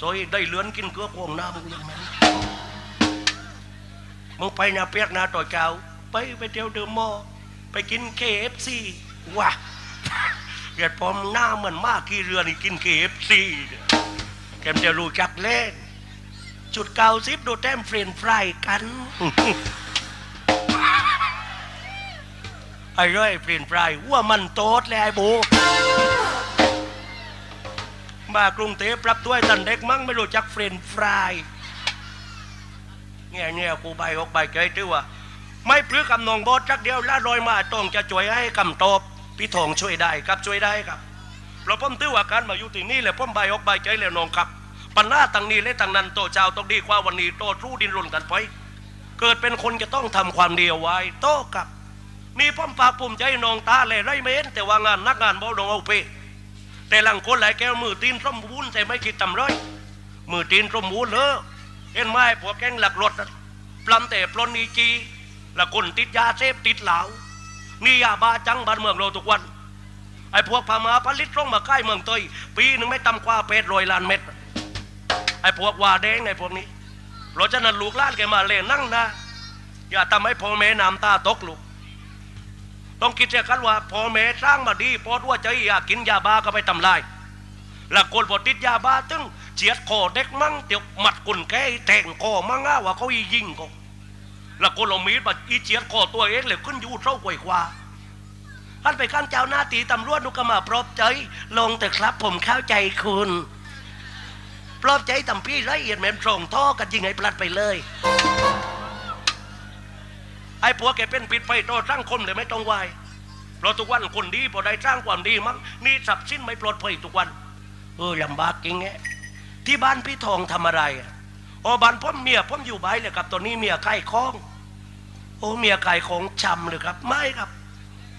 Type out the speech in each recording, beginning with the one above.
ซอยได้เลือนกินเกลือพวงหน้ามึงยังไงมึงไปนาเปียกนาต่อยเจ้าไปไปเที่ยวเดอะมอ ไปกินเคเอฟซีว่ะเกิดพอมหน้าเหมือนมากกี่เรือนี่กินเคเอฟซีแกมจะรู้จักเล่น จุดเก่าซิปดูแต้มเฟรนฟรายกันไอ้ร้อยเฟรนฟรายว่ามันโตดเลยไอ้โบ มากรุงเทพรับตัวให้ตันเด็กมั้งไม่รู้จักเฟรนฟรายเนี่ยเนี่ยกูใบออกใบใจตื้อว่า ไม่ปลื้กำนองบอสจักเดียวละลอยมาต้องจะช่วยให้คำตอบพี่ทองช่วยได้ครับช่วยได้ครับเพราะผมตื้อว่าการมาอยู่ที่นี่แหละผมใบออกใบใจแล้วนองครับปัญหาต่างนี้และต่างนั้นโตเจ้าต้องดีกว่าวันนี้โตรู้ดินรนกันไปเกิดเป็นคนจะต้องทำความดีเอาไว้โตกับนี่ผมปากภูมิใจนองตาเลยไรเม้นแต่ว่างานนักงานบ่ดองเอาเป แต่หลังคนหลายแก้วมือตีนร่มวุ้นแต่ไม่คิดตำร้อยมือตีนร่มวุ้นเลยเห็นไหมพวกแก๊งหลักรถปลำแต่ปลนอีจีละคนติดยาเสพติดเหลานี่ยาบ้าจังบ้านเมืองเราทุกวันไอ้พวกพม่าผลิตร่องมาใกล้เมืองเตยปีหนึ่งไม่ต่ำกว่าเป็ดรอยล้านเม็ดไอ้พวกว่าแดงไอ้พวกนี้เพราะฉะนั้นลูกล้านแกมาเล่นนั่งนะอย่าทำให้พ่อแม่น้ำตาตกลูก ต้องคิดเสียกันว่าพ่อแม่สร้างมาดีเพราะว่าใจอยากกินยาบ้าก็ไปทำลายแล้วคนพอติดยาบ้าตึงเจียดคอเด็กมั่งเดี๋ยวหมัดกุนแก้แทงคอมั่งอะว่าเขาอียิงก็แล้วคนเอามีดมาอีเจียดคอตัวเองเลยขึ้นอยู่เท่ากว่ากว่าท่านไปข้างเจ้าหน้าตีตำรวจนุกมาปลอบใจ ลงแต่ครับผมเข้าใจคุณปลอบใจตำพี่ละเอียดแม่มส่งท่อกันยิงให้พลัดไปเลย ไอ้พวแกเป็นปิดไฟต่อสร้างคมเลยไม่ต้องไหวเพราะทุกวันคนดีพอได้สร้างความดีมั้งนี่สับสิ้นไม่ปลอดภัยทุกวัน เออลำบากจริงแงที่บ้านพี่ทองทำอะไรอะอ๋อบ้านพ่อเมียพ่ออยู่ใบเลยครับตอนนี้เมียไก่คล้อง โอ้เมียไก่ของชำเลยครับ ไม่ครับ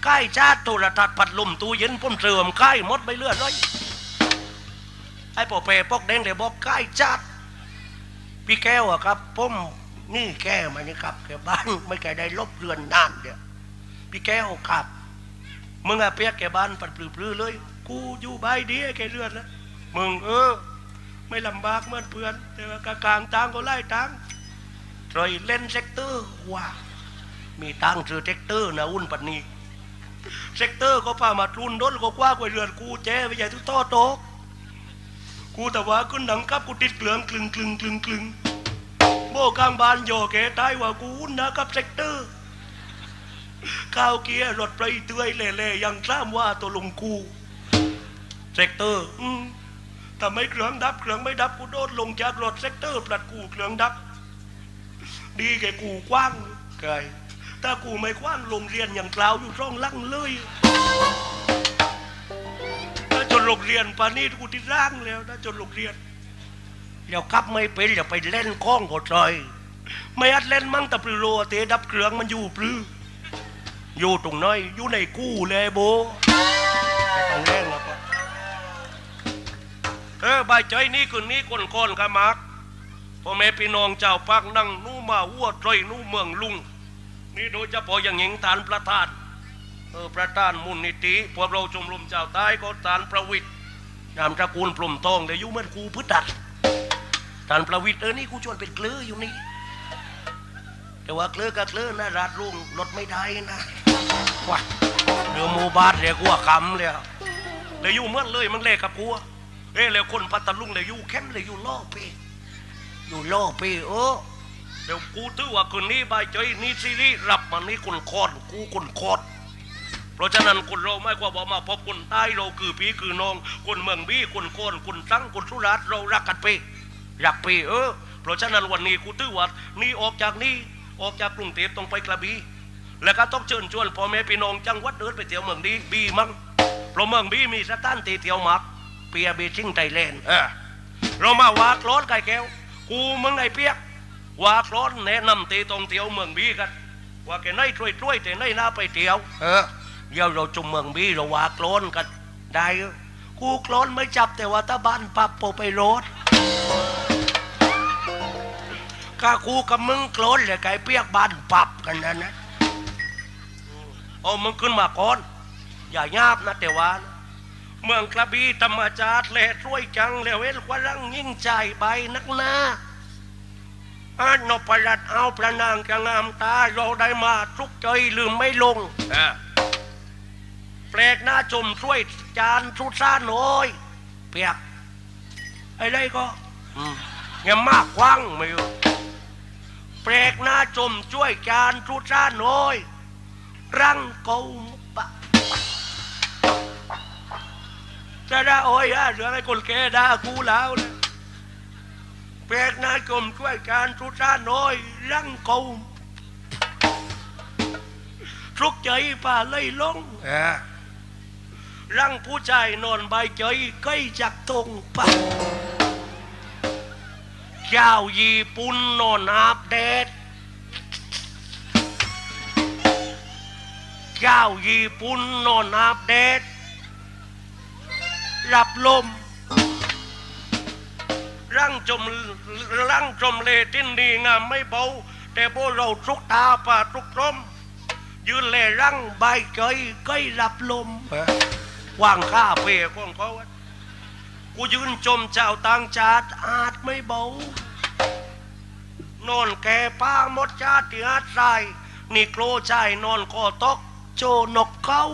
ไก่ชาติโทรทัศน์พัดลมตู้เย็นพ่มเสื่อมไก่มดไปเลือดเลยไอ้ปอเปปอกแดงเดี๋ยบอกไก่ชาติพี่แก้วอะครับพ่ม นี่แก้มานี่ครับแกบ้านไม่แกได้ลบเรือนนานเดียวพี่แก้วครับมึงอะเปียกแกบ้านปัดปลื้อเลย กูอยู่ใบดีแกเรือนนะมึงเออ ไม่ลำบากเหมือนเพื่อน แต่ว่ากลางตังก็ไล่ตังรอยเล่นเซกเตอร์ว้ามีตังซื้อเซกเตอร์นะอุ่นปันนี้เซกเตอร์ก็พามาทุนด้นก็กว้ากว่าเรือนกูแจ้ไปใหญ่ทุกท่อโต๊ะกูแต่ว่าขึ้นหนังกับกูติดเกลืองกลึงกลึงกลึงกลึง โบกลางบานโยเกตายว่ากูนะครับเซกเตอร์ข้าวเกียร์รถไปเตื้อยเล่ๆยังทราบว่าตัวลงกูเซกเตอร์อืมถ้าไม่เครื่องดับเครื่องไม่ดับกูโดดลงจากรถเซกเตอร์ปลัดกูเครื่องดับ ดีแกกูกว้างไกลถ้ากูไม่กว้างโรงเรียนอย่างกล่าวอยู่ช่องลังเลยถ้าจนโรงเรียนปานี้กูที่ร่างแล้วถ้าจนโรงเรียน เดี๋ยวขับไม่เป็นอย่าไปเล่นคล้องก็ใจไม่อัดเล่นมั่งแต่ปลือโลเตะดับเครื่องมันอยู่ปลืออยู่ตรงน้อยอยู่ในกู้เลยโบไม่ต้องเล่นหรอกวะเออใบใจนี่คืนนี้คนคนขมักพ่อแม่พี่น้องเจ้าพักนั่งนู่มาวัวตรอยนู่เมืองลุง นี่โดยเฉพาะอย่างหญิงฐานประธานเออประธานมูลนิธิพวกเราชมรมเจ้าใต้ก็ฐานประวิทย์นามตระกูลพรหมทองแต่อยู่เหมือนครูพุทธัด ท่านประวิทย์เออนี่กูชวนเป็นเกลืออยู่นี่ แต่ว่าเกลือกับเกลือนะราดรุ่งลดไม่ได้นะว้าเรือโมบาทเรียกว่าคำเลยอะเลยอยู่เมื่อเลยมันเลยกับกูเอ้แล้วคนพัทลุงเลยอยู่แคมป์เลยอยู่ล่อเปอยู่ล่อเปเออเดี๋ยวกูถือว่าคืนนี้บายใจนี่ซีรีส์รับมานี่คนคอนกูคนคอนเพราะฉะนั้นคนเราไม่กว่าบอกมาพบคนใต้เราคือพี่คือน้องคนเมืองบี้คนโคนคนตั้งคนสุราษฎร์เรารักกันไป รักไปเออเพราะฉะนั้นวันนี้กูตื้อว่านี่ออกจากนี่ออกจากกรุงเทพต้องไปกระบี่แล้วก็ต้องเชิญชวนพ่อแม่พี่น้องจังหวัดเดินไปเที่ยวเมืองดีบีมั้งเพราะเมืองบีมีสถานที่เที่ยวมักเปียบีชิงไทยแลนด์เออเรามาวากร้อนไก่แก้ว กูเมืองไหนเปียกวากร้อนแนะนำตีตรงเที่ยวเมืองบีกันว่าแกไหนช่วยช่วยแต่ไหนน่าไปเที่ยว เออเดี๋ยวเราจุ่มเมืองบีเราว่าโกลนกันได้กูโกลนไม่จับแต่ว่าถ้าบ้านปับโปไปรถ ข้ากูกับมึงโกลนเลยไก่เปียกบ้านปับกันนะนะเอามึงขึ้นมาก่อน อย่าหยาบนะแต่ว่านะเมืองกระบี่ธรรมจาดแหล่ช่วยจังแล้วเว้นกว่ารังยิ่งใจใบนักหนาอานพรัตน์เอาพระนางจะงามตาเราได้มาทุกใจลืมไม่ลงเออแปลกหน้าจมช่วยจานทุซ่าน้อยเปียกไอ้ได้ก็อืมเงี้ยมากกว้างไม่รู้ แปลกหน้าจมช่วยจานทุซ่าน้อย รังเกาปะจะได้โอ้ยอะเหลือให้คนแก่ด่ากูแล้วนะแปลกหน้าจมช่วยจานทุซ่าน้อย รังเกาทุกใจป่าเลยลงรังผู้ชายนอนใบเจยใกล้จากตรงปะ เจ้าญี่ปุ่นนอนอาบแดด เจ้าญี่ปุ่นนอนอาบแดด รับลม ร่างจมร่างจมเลตินดีงามไม่เบา แต่โบเราทุกตาป่าทุกตรมยืนแลร่างใบเจยใกล้รับลมว่างข้าเปรของเขาอะ กูยืนจมเจ้าต่างชาติอาจไม่เบานอนแก่ป้าหมดชาติอาจไรนี่โกรชายนอนคอตกโจนกเข้า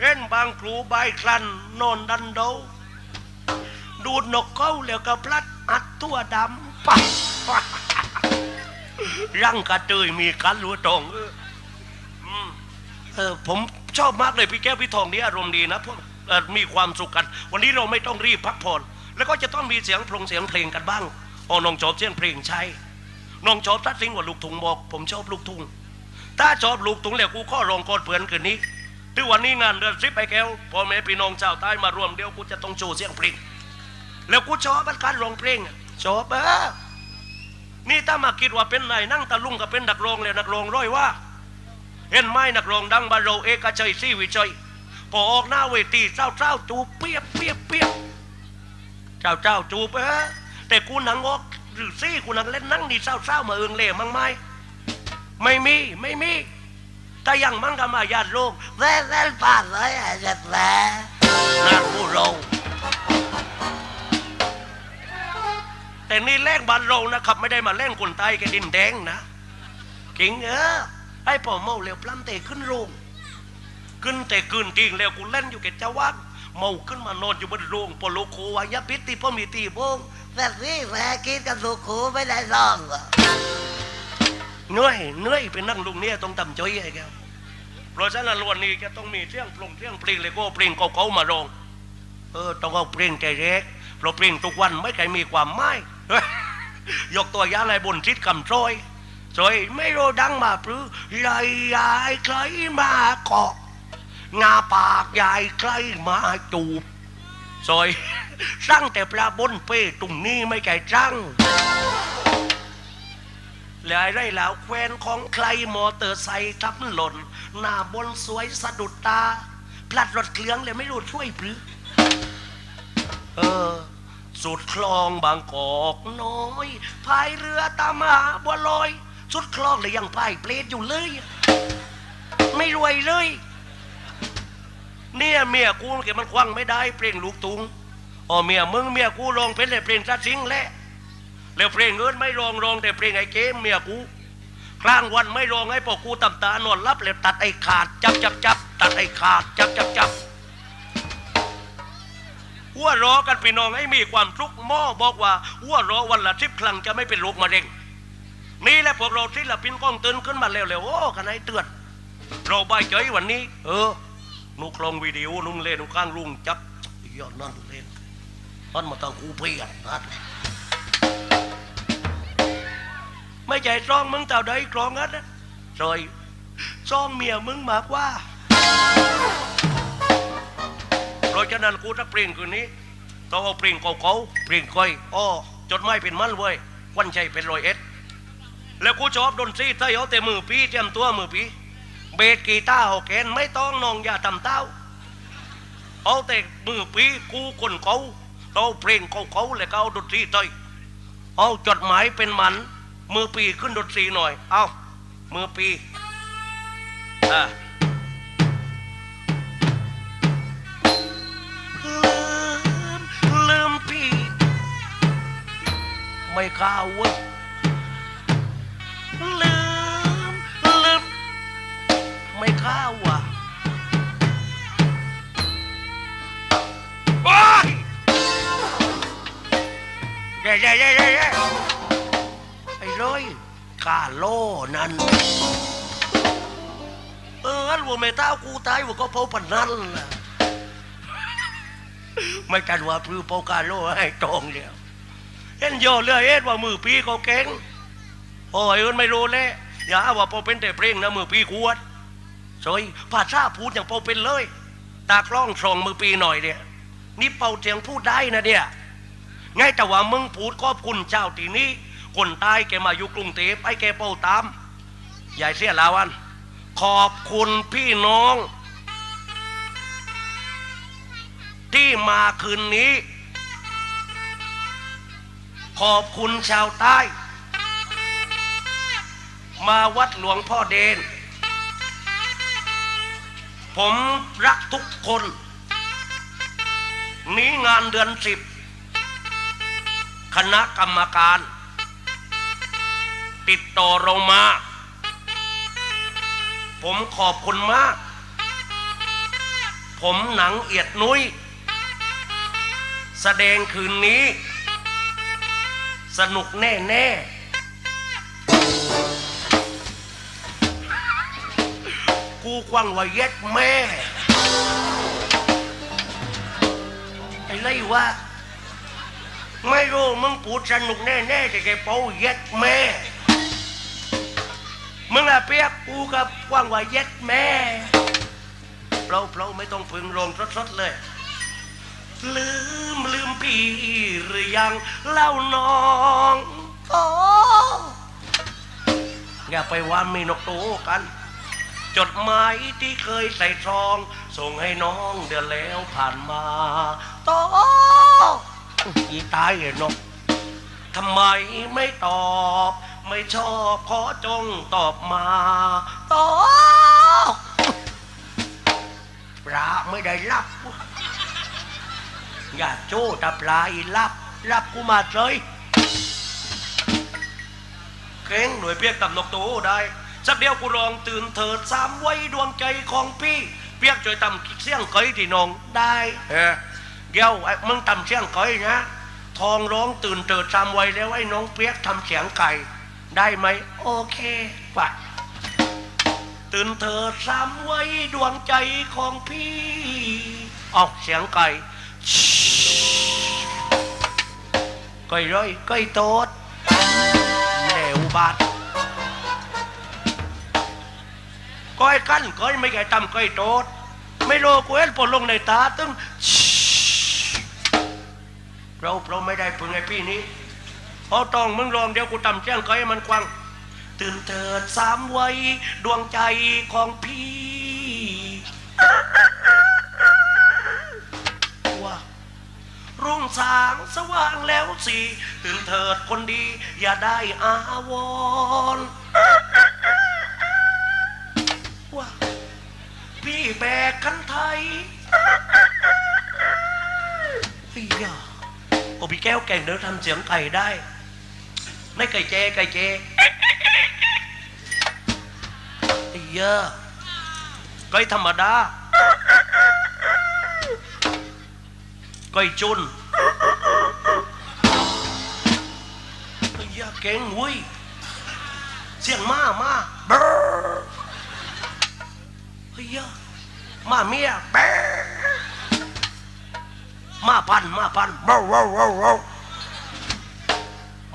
เล่นบางครูใบคลันนอนดันโดดูดนกเข้าแล้วก็พลัดอัดตัวดำปักร่างกระเตยมีกันรู้ตรงเอออืมเออผมชอบมากเลยพี่แก้วพี่ทองนี่อารมณ์ดีนะพวกเอ่อ มีความสุขกัน วันนี้เราไม่ต้องรีบพักผ่อนแล้วก็จะต้องมีเสียงพรงเสียงเพลงกันบ้างโอ้น้องชอบเสียงเพลงใช่น้องชอบทัดสิงว่าลูกทุ่งบอก ผมชอบลูกทุ่งถ้าชอบลูกทุ่งแล้วกูข้อรองกอดเผื่อนคืนนี้ที่วันนี้งานเดือนสิบไปแก้วพ่อแม่พี่น้องชาวใต้มารวมเดียวกูจะต้องโชว์เสียงเพลงแล้วกูชอบการร้องเพลงชอบเออนี่ถ้ามาคิดว่าเป็นนายนั่งตะลุ่งกับเป็นนักร้องแล้วนักร้องร้อยว่า เห็นไหมนักร้องดังบานเรเอกชัยศรีวิชัย พอออกหน้าเวทีเจ้าเจ้าจูบเปียบเปียบเปียบเจ้าเจ้าจูบเออแต่กูหนังออกหรือซี่กูหนังเล่นนั่งนี่เศร้าเศร้ามาเอิงเล่มั้งไหมไม่มีไม่มีถ้ายังมั่งก็มาญาติโลกแว่แว่ป่าเลยอาจจะแว่นั่นผู้เราแต่นี่แรงบานเรานะครับ ไม่ได้มาแรงคนไทยแกดินแดงนะจริงเออให้พ่อเมาเร็วพลัมเตะขึ้นโรง ขึ้นแต่คืนจริงแล้วกูเล่นอยู่แกเจ้าวัดเมาขึ้นมานอนอยู่บนโรงปโลโควายพิษที่พ่อมีตีบงแว่สิแว่กินกับสุขูไม่ได้ลองเหนื่อยเหนื่อยไปนั่งลุงเนี่ยต้องทำใจไอ้แกเพราะฉะนั้นวันนี้จะต้องมีเสียงปลงเสียงเพลงเลยก็เพลงเก่าๆมารองเออต้องเอาเพลงใจเล็กเพราะเพลงทุกวันไม่เคยมีความหมายเฮ้ยกตัวอย่างอะไรบนทิศคำซอยซอยไม่รู้ดังมาปรือใหญ่ใหญ่ใครมาเกาะ งาปากใหญ่ใครมาจูบซอยสร้างแต่ปลาบนเป้ตุ่มนี้ไม่ไก่จังแล้วไอ้ไรแล้วแควนของใครมอเตอร์ไซค์ทับหล่น หน้าบนสวยสะดุดตา พลัดรถเครื่องเลยไม่รู้ช่วยปรือ เออ สุดคลองบางกอกน้อยพายเรือตามหาบัวลอย สุดคลองเลยยังพายเปลดอยู่เลย ไม่รวยเลย เนี่ยเมียกูเก็บมันควังไม่ได้ เพลงลูกตุงอ๋อเมียมึงเมียกูร้องเป็นแต่เพลงซัดซิงแหละแล้วเพลงเงินไม่ร้องร้องแต่เพลงไอ้เกมเมียกูกลางวันไม่ร้องให้พอกูตับตานอนรับแล้วตัดไอ้ขาดจับจับจับตัดไอ้ขาดจับจับจับหัวเรอกันพี่น้องให้มีความทุกข์หม้อบอกว่าหัวเรอวันละสิบครั้งจะไม่เป็นโรคมะเร็งนี่แหละพวกเราศิลปินกล้องตื่นขึ้นมาเร็วๆโอ้กันไหนเตือนเราใบใจวันนี้ เออ นุกลงวิดีโอนุ่งเล่นนุกข้างลุงจับยอดนั่นเล่นอันมาตั้งกูเพียนนะไม่ใจจ้องมึงเต่าใดกรองอันนะซอยจ้องเมียมึงมากว่าเพราะฉะนั้นกูจะเปลี่ยนคืนนี้ต้องเอาเปลี่ยนเก่าๆเปลี่ยนก้อยอ้อจดไม้เป็นมันเว้ยวันใจเป็นรอยเอ็ดแล้วกูชอบดนตรีไทยเอาแต่มือปีเตรียมตัวมือปี เบสกีตาร์เอาแกนไม่ต้องนองอย่าทำเต้าเอาแต่มือปีกูคนเขาเราเพลงเขาเขาเลยเขาดนตรีต่อยเอาจดหมายเป็นมัน มือปีขึ้นดนตรีหน่อย เอามือปีอ่าลืมลืมพี่ไม่ข้าวเว้ย ข้าวว่ะว้ายเย้เย้เย้เย้เย้ไอ้ร้อยกาโลนั่น เอองั้นวัวไม่เต้ากูตายวัวก็เผาพันนั่นล่ะไม่กันว่าพลือเผากาโลให้ตรงเดียวเห็นโยเรือเอ็ดว่ามือปีเขาเก่งโอ้ยเอินไม่รู้เลยอย่าหาว่าพอเป็นแต่เพลงนะมือปีขวด สวยภาษาพูดอย่างพอเป็นเลย ตากล้องส่งมือปีหน่อยเนี่ยนี่เป่าเสียงพูดได้นะเดียไงแต่ว่ามึงพูดขอบคุณเจ้าทีนี้คนใต้แกมาอยู่กรุงเทพไอ้แกเป่าตามยายเสียลาวัน ขอบคุณพี่น้อง ที่มาคืนนี้ ขอบคุณชาวใต้ มาวัดหลวงพ่อเดน ผมรักทุกคนนี้งานเดือนสิบ คณะกรรมการ ติดต่อเรามา ผมขอบคุณมาก ผมหนังเอียดนุ้ย แสดงคืนนี้ สนุกแน่แน่ๆ กูควังว่าเย็ดแม่ ไอ้ไรวะไม่รู้มึงพูดสนุกแน่ๆแต่แกเป้าเย็ดแม่ มึงอะเปียกกูกับกว้างว่าเย็ดแม่เราเราไม่ต้องพึงลงสดๆเลย ลืมลืมพี่หรือยังเล่าน้องโอ้อย่าไปว่ามีนกตูกัน จดหมายที่เคยใส่ซอง ส่งให้น้องเดือนแล้วผ่านมาตอีตายเหรอนกทำไมไม่ตอบ ไม่ชอบขอจงตอบมาโตปลาไม่ได้รับ อย่าโจ้ต่ปลาอีรับรับกูมาเลยเก่งหน่วยเปียกต่ำนกตูได้ สักเดียวกูลองตื่นเถิดสามไว้ดวงใจของพี่ เปียกช่วยต่ำเสียงเคยที่น้องได้เออเดี๋ยวไอ้มึงต่ำเสียงเคยนะทองร้องตื่นเถิดสามไว้แล้วไอ้น้องเปียกทำเสียงไก่ ได้ไหมโอเคไปตื่นเถิดสามไว้ดวงใจของพี่ ออกเสียงไก่ไก่ร้อยไก่โตดแหลวบาด ก้อยกั้นก้อยไม่ไก่ตำก้อยโตดไม่โลกเอ็นปนลงในตาตึงเราเราไม่ได้พึงไอ้พี่นี้เพราะต้องมึงลองเดี๋ยวกูตำเชียงก้อยมันกว้างตื่นเถิดสามวัยดวงใจของพี่ว่ารุ่งสางสว่างแล้วสิตื่นเถิดคนดี อย่าได้อาวร พี่แบกคันไทยไอ้ยาโอ้พี่แก้วแก่งเดินทำเสียงไก่ได้ไมาเมียเบอร์มาพันมาพันเบอร์เบอร์เบอร์เบอร์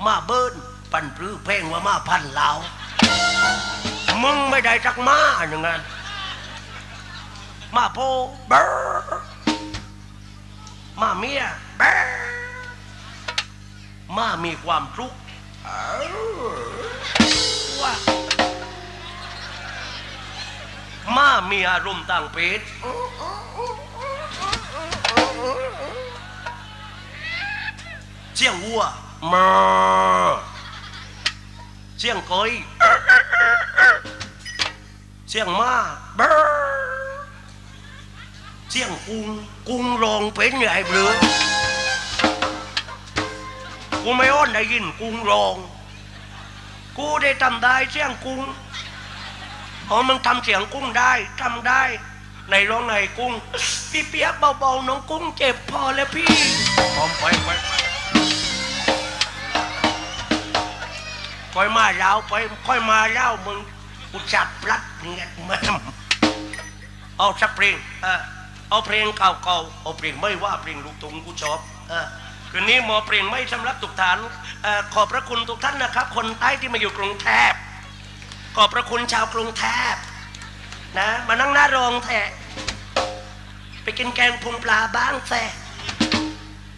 มาเบิ้นปันปลื้อเพลงว่ามาพันลามึงไม่ได้จักมาอย่างนั้นมาโพเบอร์มาเมียเบอร์มามีความทุกข์เอ้าว่า มามีอารมณ์ต่างเพศเสียงวัวมาเสียงก้อยเสียงมาเบอร์เสียงกุ้งกุ้งลองเป็นไงเบลอกูไม่อ้อนได้ยินกุ้งร้อง กูได้ทำได้เสียงกุ้ง อ๋อมึงทำเสียงกุ้งได้ทำได้ในร้องไงกุ้ง พี่เปียกเบาๆน้องกุ้งเจ็บพอแล้วพี่พร้อมไปไปค่อยมาแล้วไปค่อยมาแล้วมึงกูจัดพลัดเงี้ยม่มเอาสักเพลงเออเอาเพลงเก่าๆเอาเพลงไม่ว่าเพลงลูกทุ่งกูชอบเออคืนนี้หมอเพลงไม่สำรับทุกฐานอขอบพระคุณทุกท่านนะครับ คนใต้ที่มาอยู่กรุงเทพ ขอบพระคุณชาวกรุงเทพนะ มานั่งหน้าโรงแทะไปกินแกงพุงปลาบ้างแทะ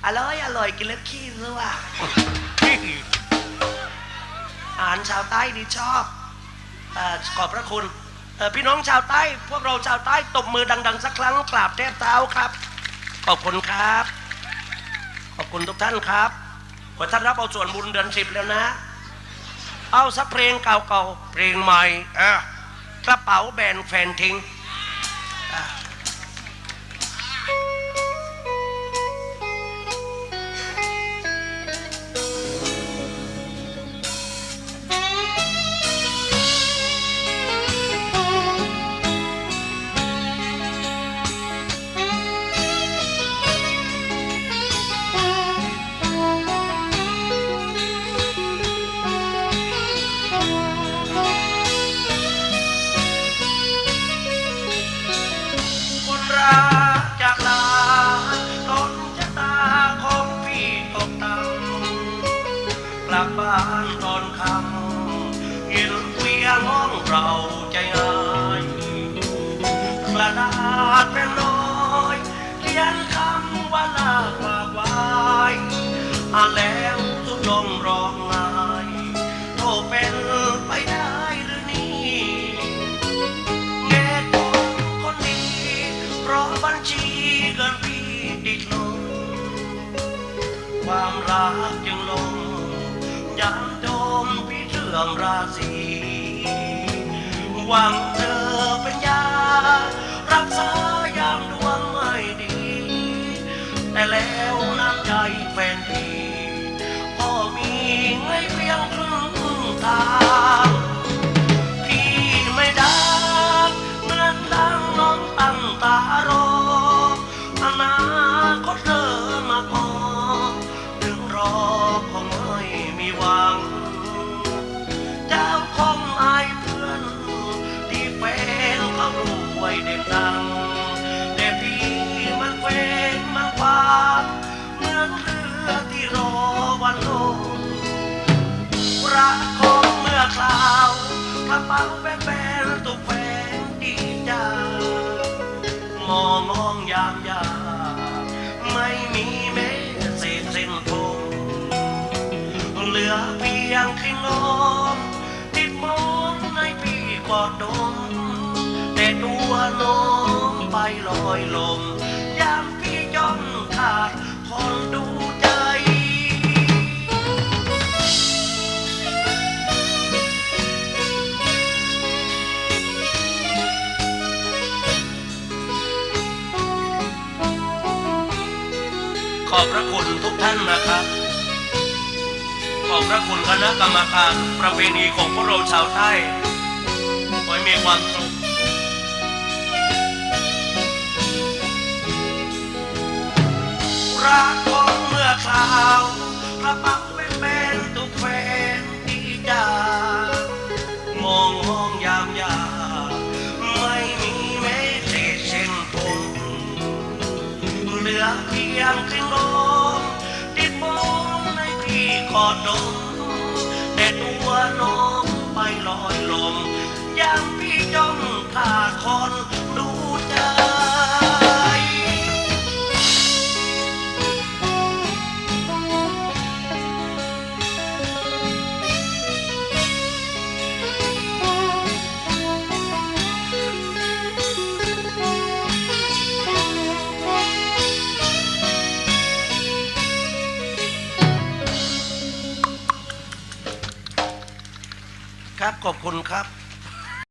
อร่อยอร่อยกินแล้วขี้รู้ว่าอาหารชาวใต้ดีชอบอขอบพระคุณพี่น้องชาวใต้ พวกเราชาวใต้ตบมือดัง ๆ สักครั้งกราบแทบเท้าครับ ขอบคุณครับ ขอบคุณทุกท่านครับขอท่านรับเอาส่วนบุญเดือนสิบแล้วนะ เอาสักเพลงเก่าๆเพลงใหม่อะกระเป๋าแบนแฟนทิ้ง ลับบ้านตอนค่ำเห็นเวียงห้องเราใจหายกระดาษเป็นน้อยเขียนคำว่าลาฝากไว้อาแล้วทุกยมร้องไห้โทเป็นไปได้หรือนี่แง่คนคนนี้เพราะบัญชีเงินพี่ติดลมความรักจึง มราศีหวัง วันลงรักของเมื่อคราวกระเป๋าแบนๆตุกแฟนดีจ้ามองมองยามยาไม่มีแม้เศษเส้นผมเหลือเพียงขี้นมติดมองในพี่กอดดมแต่ตัวน้องไปลอยลม อบพระคุณทุกท่านนะครับ ขอบพระคุณคณะกรรมการประเพณีของพวกเราชาวใต้ขอให้มีความสุขรักของเมื่อคราวกระเป๋าเป็นแฟนทุกแฟนดีจ้า อดดมแต่ตัวน้องไปลอยลมยามพี่จ้องขาดคน คุณครับ